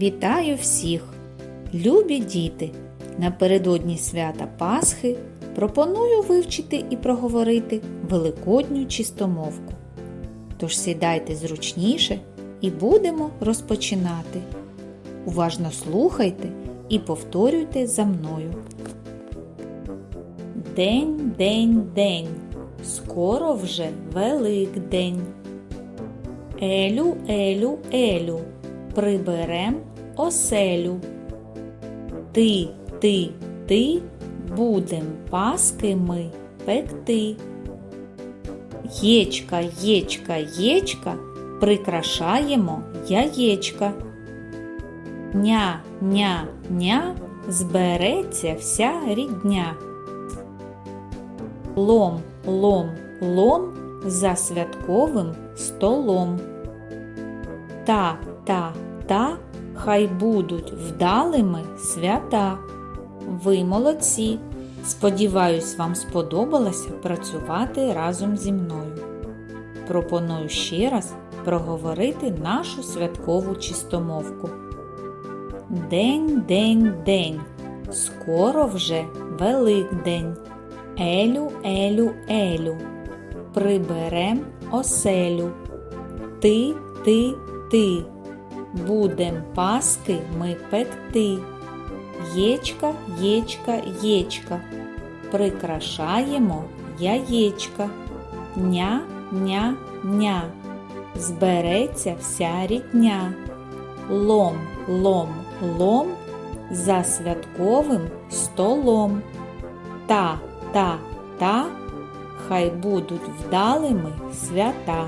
Вітаю всіх! Любі діти! Напередодні свята Пасхи пропоную вивчити і проговорити великодню чистомовку. Тож сідайте зручніше і будемо розпочинати. Уважно слухайте і повторюйте за мною. День, день, день, скоро вже Великдень. Елю, елю, елю, приберем оселю. Ти, ти, ти, будем паски ми пекти. Єчка, єчка, єчка, прикрашаємо яєчка. Ня, ня, ня, збереться вся рідня. Лом, лом, лом за святковим столом. Та, та, та, хай будуть вдалими свята. Ви молодці! Сподіваюсь, вам сподобалося працювати разом зі мною. Пропоную ще раз проговорити нашу святкову чистомовку. День, день, день, скоро вже Великдень. Елю, елю, елю, приберем оселю. Ти, ти, ти, будем паски ми пекти. Єчка, єчка, єчка, прикрашаємо яєчка. Ня, ня, ня, збереться вся рідня. Лом, лом, лом за святковим столом. Та, та, та, хай будуть вдалими свята.